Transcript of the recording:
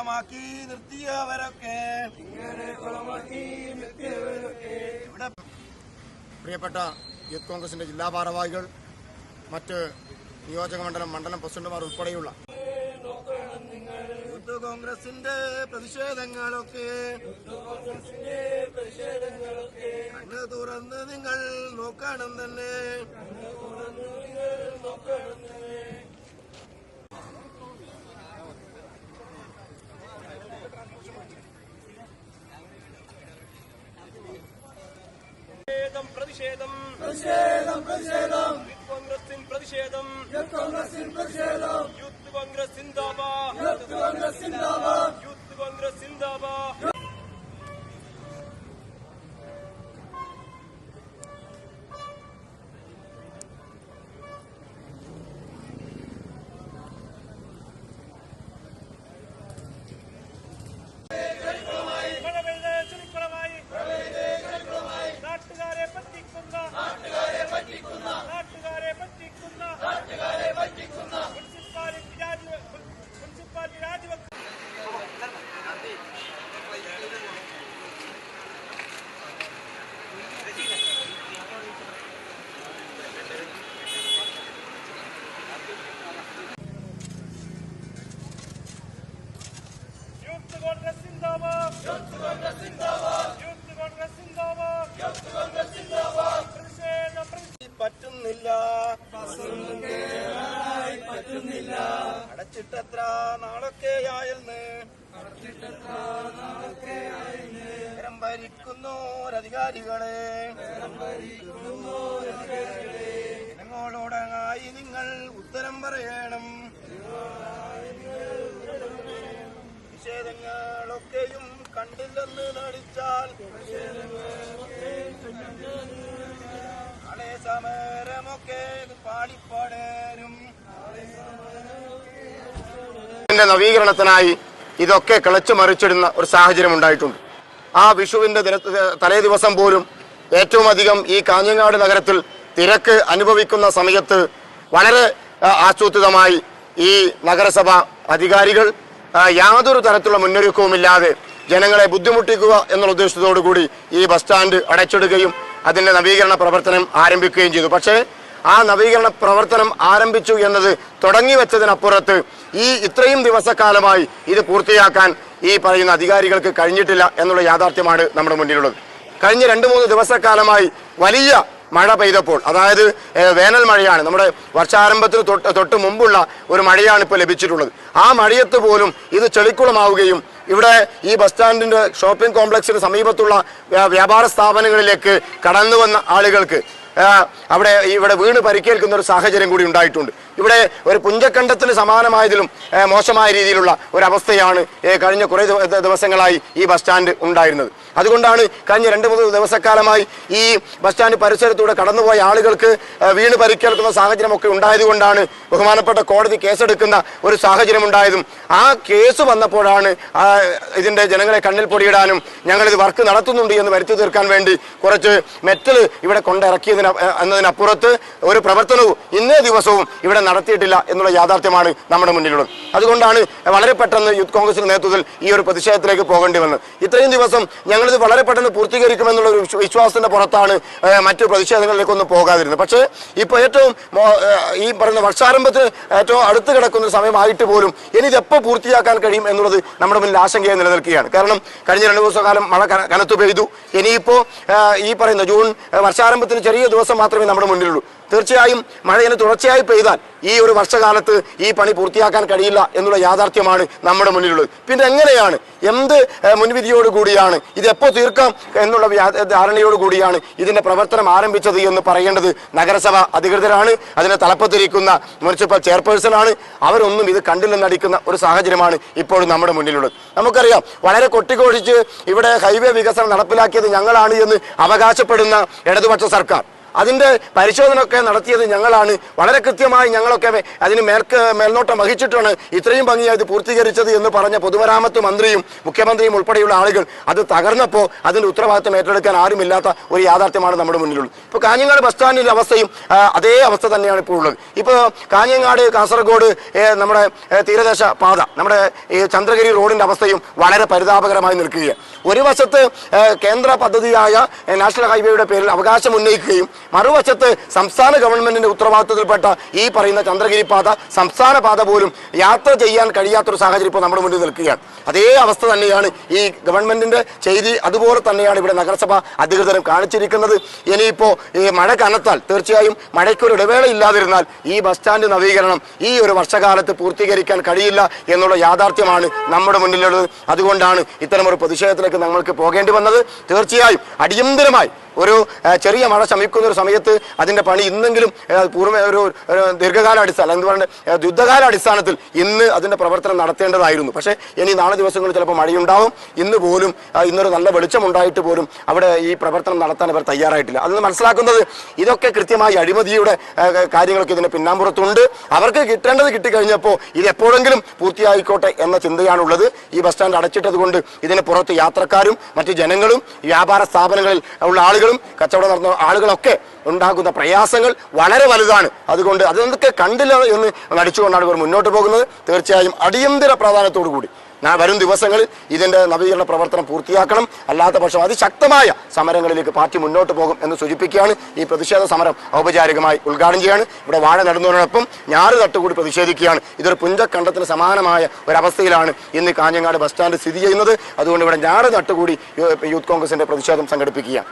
കുളമാക്കി നിർത്തിയവരൊക്കെ. പ്രിയപ്പെട്ട യൂത്ത് കോൺഗ്രസിന്റെ ജില്ലാ ഭാരവാഹികൾ മറ്റ് നിയോജക മണ്ഡലം മണ്ഡലം പ്രസിഡന്റുമാർ ഉൾപ്പെടെയുള്ള യൂത്ത് കോൺഗ്രസിന്റെ പ്രതിഷേധങ്ങളൊക്കെ. കണ്ണ് തുറന്ന് നിങ്ങൾ നോക്കണം തന്നെ. പ്രതിഷേധം പ്രതിഷേധം. പ്രതിഷേധം പ്രതിഷേധം. കോൺഗ്രസിൻ പ്രതിഷേധം. കോൺഗ്രസിൻ പ്രതിഷേധം. യൂത്ത് കോൺഗ്രസ് സിന്ദാബാദ്. യൂത്ത് കോൺഗ്രസ് സിന്ദാബാദ്. യൂത്ത് കോൺഗ്രസ് സിന്ദാബാദ്. പറ്റുന്നില്ല അടച്ചിട്ടത്ര നാളൊക്കെയായെന്ന്. നഗരം ഭരിക്കുന്നോരധികാരികളെ ഞങ്ങളോടങ്ങായി നിങ്ങൾ ഉത്തരം പറയണം. നിഷേധങ്ങളൊക്കെയും കണ്ടില്ലെന്ന് നടിച്ചാൽ ഇതിന്റെ നവീകരണത്തിനായി ഇതൊക്കെ കിളച്ചു മറിച്ചിടുന്ന ഒരു സാഹചര്യം ഉണ്ടായിട്ടുണ്ട്. ആ വിഷുവിന്റെ തലേ ദിവസം പോലും ഏറ്റവും അധികം ഈ കാഞ്ഞങ്ങാട് നഗരത്തിൽ തിരക്ക് അനുഭവിക്കുന്ന സമയത്ത് വളരെ ആസൂത്രിതമായി ഈ നഗരസഭ അധികാരികൾ യാതൊരു തരത്തിലുള്ള മുന്നൊരുക്കവുമില്ലാതെ ജനങ്ങളെ ബുദ്ധിമുട്ടിക്കുക എന്നുള്ള ഉദ്ദേശത്തോടു കൂടി ഈ ബസ് സ്റ്റാൻഡ് അടച്ചിടുകയും അതിന്റെ നവീകരണ പ്രവർത്തനം ആരംഭിക്കുകയും ചെയ്തു. പക്ഷേ ആ നവീകരണ പ്രവർത്തനം ആരംഭിച്ചു എന്നത് തുടങ്ങി വെച്ചതിനപ്പുറത്ത് ഈ ഇത്രയും ദിവസക്കാലമായി ഇത് പൂർത്തിയാക്കാൻ ഈ പറയുന്ന അധികാരികൾക്ക് കഴിഞ്ഞിട്ടില്ല എന്നുള്ള യാഥാർത്ഥ്യമാണ് നമ്മുടെ മുന്നിലുള്ളത്. കഴിഞ്ഞ രണ്ട് മൂന്ന് ദിവസക്കാലമായി വലിയ മഴ പെയ്തപ്പോൾ അതായത് വേനൽ മഴയാണ്. നമ്മുടെ വർഷാരംഭത്തിന് തൊട്ട് തൊട്ട് മുമ്പുള്ള ഒരു മഴയാണ് ഇപ്പോൾ ലഭിച്ചിട്ടുള്ളത്. ആ മഴയത്ത് പോലും ഇത് ചെളിക്കുളമാവുകയും ഇവിടെ ഈ ബസ് സ്റ്റാൻഡിന്റെ ഷോപ്പിംഗ് കോംപ്ലക്സിന് സമീപത്തുള്ള വ്യാപാര സ്ഥാപനങ്ങളിലേക്ക് കടന്നു വന്ന ആളുകൾക്ക് അവിടെ ഇവിടെ വീണ് പരിക്കേൽക്കുന്ന ഒരു സാഹചര്യം കൂടി ഉണ്ടായിട്ടുണ്ട്. ഇവിടെ ഒരു പുഞ്ചക്കണ്ടത്തിന് സമാനമായതിലും മോശമായ രീതിയിലുള്ള ഒരു അവസ്ഥയാണ് കഴിഞ്ഞ കുറേ ദിവസങ്ങളായി ഈ ബസ് സ്റ്റാൻഡ് ഉണ്ടായിരുന്നത്. അതുകൊണ്ടാണ് കഴിഞ്ഞ രണ്ട് മൂന്ന് ദിവസക്കാലമായി ഈ ബസ് സ്റ്റാൻഡ് പരിസരത്തൂടെ കടന്നുപോയ ആളുകൾക്ക് വീണ് പരിക്കേൽക്കുന്ന സാഹചര്യമൊക്കെ ഉണ്ടായതുകൊണ്ടാണ് ബഹുമാനപ്പെട്ട കോടതി കേസെടുക്കുന്ന ഒരു സാഹചര്യം ഉണ്ടായതും ആ കേസ് വന്നപ്പോഴാണ് ഇതിന്റെ ജനങ്ങളെ കണ്ണിൽ പൊടിയിടാനും ഞങ്ങളിത് വർക്ക് നടത്തുന്നുണ്ട് എന്ന് വരുത്തി തീർക്കാൻ വേണ്ടി കുറച്ച് മെറ്റൽ ഇവിടെ കൊണ്ടിറക്കിയതിന് എന്നതിനപ്പുറത്ത് ഒരു പ്രവർത്തനവും ഇന്നേ ദിവസവും ഇവിടെ നടത്തിയിട്ടില്ല എന്നുള്ള യാഥാർത്ഥ്യമാണ് നമ്മുടെ മുന്നിലുള്ളത്. അതുകൊണ്ടാണ് വളരെ പെട്ടെന്ന് യൂത്ത് കോൺഗ്രസിന്റെ നേതൃത്വത്തിൽ ഈ ഒരു പ്രതിഷേധത്തിലേക്ക് പോകേണ്ടി വന്നത്. ഇത്രയും ദിവസം ഞങ്ങളിത് വളരെ പെട്ടെന്ന് പൂർത്തീകരിക്കുമെന്നുള്ള ഒരു വിശ്വാസത്തിന്റെ പുറത്താണ് മറ്റു പ്രതിഷേധങ്ങളിലേക്കൊന്നും പോകാതിരുന്നത്. പക്ഷേ ഇപ്പോൾ ഏറ്റവും ഈ പറയുന്ന വർഷാരംഭത്തിന് ഏറ്റവും അടുത്ത് കിടക്കുന്ന സമയമായിട്ട് പോലും ഇനി ഇത് എപ്പോൾ പൂർത്തിയാക്കാൻ കഴിയും എന്നുള്ളത് നമ്മുടെ മുന്നിൽ ആശങ്കയെ നിലനിൽക്കുകയാണ്. കാരണം കഴിഞ്ഞ രണ്ട് ദിവസക്കാലം മഴ കനത്തു പെയ്തു. ഇനിയിപ്പോൾ ഈ പറയുന്ന ജൂൺ വർഷാരംഭത്തിന് ചെറിയ ദിവസം മാത്രമേ നമ്മുടെ മുന്നിലുള്ളൂ. തീർച്ചയായും മഴ ഇങ്ങനെ തുടർച്ചയായി പെയ്താൽ ഈ ഒരു വർഷകാലത്ത് ഈ പണി പൂർത്തിയാക്കാൻ കഴിയില്ല എന്നുള്ള യാഥാർത്ഥ്യമാണ് നമ്മുടെ മുന്നിലുള്ളത്. പിന്നെ എങ്ങനെയാണ്? എന്ത് മുൻവിധിയോടുകൂടിയാണ് ഇത് എപ്പോൾ തീർക്കാം എന്നുള്ള ധാരണയോടുകൂടിയാണ് ഇതിന്റെ പ്രവർത്തനം ആരംഭിച്ചത് എന്ന് പറയേണ്ടത് നഗരസഭ അധികൃതരാണ്. അതിനെ തലപ്പത്തിരിക്കുന്ന മുനിസിപ്പൽ ചെയർപേഴ്സൺ ആണ് അവരൊന്നും ഇത് കണ്ടില്ലെന്നടിക്കുന്ന ഒരു സാഹചര്യമാണ് ഇപ്പോഴും നമ്മുടെ മുന്നിലുള്ളത്. നമുക്കറിയാം വളരെ കൊട്ടിഘോഷിച്ച് ഇവിടെ ഹൈവേ വികസനം നടപ്പിലാക്കിയത് ഞങ്ങളാണ് എന്ന് അവകാശപ്പെടുന്ന ഇടതുപക്ഷ സർക്കാർ. അതിന്റെ പരിശോധന ഒക്കെ നടത്തിയത് ഞങ്ങളാണ്. വളരെ കൃത്യമായി ഞങ്ങളൊക്കെ അതിന് മേൽക്ക് മേൽനോട്ടം വഹിച്ചിട്ടാണ് ഇത്രയും ഭംഗിയായി ഇത് പൂർത്തീകരിച്ചത് എന്ന് പറഞ്ഞ പൊതുമരാമത്ത് മന്ത്രിയും മുഖ്യമന്ത്രിയും ഉൾപ്പെടെയുള്ള ആളുകൾ അത് തകർന്നപ്പോൾ അതിന്റെ ഉത്തരവാദിത്തം ഏറ്റെടുക്കാൻ ആരുമില്ലാത്ത ഒരു യാഥാർത്ഥ്യമാണ് നമ്മുടെ മുന്നിലുള്ളത്. ഇപ്പോൾ കാഞ്ഞങ്ങാട് ബസ് സ്റ്റാൻഡിന്റെ അവസ്ഥയും അതേ അവസ്ഥ തന്നെയാണ് ഇപ്പോൾ ഉള്ളത്. ഇപ്പോൾ കാഞ്ഞങ്ങാട് കാസർഗോഡ് നമ്മുടെ തീരദേശ പാത നമ്മുടെ ഈ ചന്ദ്രഗിരി റോഡിന്റെ അവസ്ഥയും വളരെ പരിതാപകരമായി നിൽക്കുകയാണ്. ഒരു വശത്ത് കേന്ദ്ര പദ്ധതിയായ നാഷണൽ ഹൈവേയുടെ പേരിൽ അവകാശം ഉന്നയിക്കുകയും മറുവശത്ത് സംസ്ഥാന ഗവൺമെന്റിന്റെ ഉത്തരവാദിത്വത്തിൽപ്പെട്ട ഈ പറയുന്ന ചന്ദ്രഗിരി പാത സംസ്ഥാന പാത പോലും യാത്ര ചെയ്യാൻ കഴിയാത്തൊരു സാഹചര്യം ഇപ്പോൾ നമ്മുടെ മുന്നിൽ നിൽക്കുകയാണ്. അതേ അവസ്ഥ തന്നെയാണ് ഈ ഗവൺമെന്റിന്റെ ചെയ്തി അതുപോലെ തന്നെയാണ് ഇവിടെ നഗരസഭ അധികൃതരും കാണിച്ചിരിക്കുന്നത്. ഇനിയിപ്പോ ഈ മഴ കനത്താൽ തീർച്ചയായും മഴയ്ക്കൊരു ഇടവേള ഇല്ലാതിരുന്നാൽ ഈ ബസ് സ്റ്റാൻഡ് നവീകരണം ഈ ഒരു വർഷകാലത്ത് പൂർത്തീകരിക്കാൻ കഴിയില്ല എന്നുള്ള യാഥാർത്ഥ്യമാണ് നമ്മുടെ മുന്നിലുള്ളത്. അതുകൊണ്ടാണ് ഇത്തരമൊരു പ്രതിഷേധത്തിലേക്ക് നമ്മൾക്ക് പോകേണ്ടി വന്നത്. തീർച്ചയായും അടിയന്തരമായി ഒരു ചെറിയ മഴ ശമിക്കുന്ന ഒരു സമയത്ത് അതിന്റെ പണി ഇന്നെങ്കിലും പൂർവ ഒരു ദീർഘകാലാടിസ്ഥാനം എന്ന് പറഞ്ഞ യുദ്ധകാല അടിസ്ഥാനത്തിൽ ഇന്ന് അതിന്റെ പ്രവർത്തനം നടത്തേണ്ടതായിരുന്നു. പക്ഷേ ഇനി നാളെ ദിവസങ്ങളിൽ ചിലപ്പോൾ മഴയുണ്ടാവും. ഇന്ന് പോലും ഇന്നൊരു നല്ല വെളിച്ചം ഉണ്ടായിട്ട് പോലും അവിടെ ഈ പ്രവർത്തനം നടത്താൻ അവർ തയ്യാറായിട്ടില്ല. അതെന്ന് മനസ്സിലാക്കുന്നത് ഇതൊക്കെ കൃത്യമായി അഴിമതിയുടെ കാര്യങ്ങളൊക്കെ ഇതിന്റെ പിന്നാമ്പുറത്തുണ്ട്. അവർക്ക് കിട്ടേണ്ടത് കിട്ടിക്കഴിഞ്ഞപ്പോൾ ഇത് എപ്പോഴെങ്കിലും പൂർത്തിയായിക്കോട്ടെ എന്ന ചിന്തയാണുള്ളത്. ഈ ബസ് സ്റ്റാൻഡ് അടച്ചിട്ടത് കൊണ്ട് ഇതിന് പുറത്ത് യാത്രക്കാരും മറ്റ് ജനങ്ങളും വ്യാപാര സ്ഥാപനങ്ങളിൽ ഉള്ള ആളുകളും കച്ചവടം നടത്തുന്ന ആളുകളൊക്കെ ഉണ്ടാകുന്ന പ്രയാസങ്ങൾ വളരെ വലുതാണ്. അതുകൊണ്ട് അതൊക്കെ കണ്ടില്ല എന്ന് നടിച്ചുകൊണ്ടാണ് ഇവർ മുന്നോട്ട് പോകുന്നത്. തീർച്ചയായും അടിയന്തര പ്രാധാന്യത്തോടു കൂടി. ഞാൻ വരും ദിവസങ്ങളിൽ ഇതിന്റെ നവീകരണ പ്രവർത്തനം പൂർത്തിയാക്കണം. അല്ലാത്ത പക്ഷം അതിശക്തമായ സമരങ്ങളിലേക്ക് പാർട്ടി മുന്നോട്ട് പോകും എന്ന് സൂചിപ്പിക്കുകയാണ്. ഈ പ്രതിഷേധ സമരം ഔപചാരികമായി ഉദ്ഘാടനം ചെയ്യാണ്. ഇവിടെ വാഴ നടുന്നതിനോടൊപ്പം ഞാറ് തട്ടുകൂടി പ്രതിഷേധിക്കുകയാണ്. ഇതൊരു പുഞ്ചക്കണ്ടത്തിന് സമാനമായ ഒരവസ്ഥയിലാണ് ഇന്ന് കാഞ്ഞങ്ങാട് ബസ് സ്റ്റാൻഡ് സ്ഥിതി ചെയ്യുന്നത്. അതുകൊണ്ട് ഇവിടെ ഞാറ് തട്ടുകൂടി യൂത്ത് കോൺഗ്രസിന്റെ പ്രതിഷേധം സംഘടിപ്പിക്കുകയാണ്.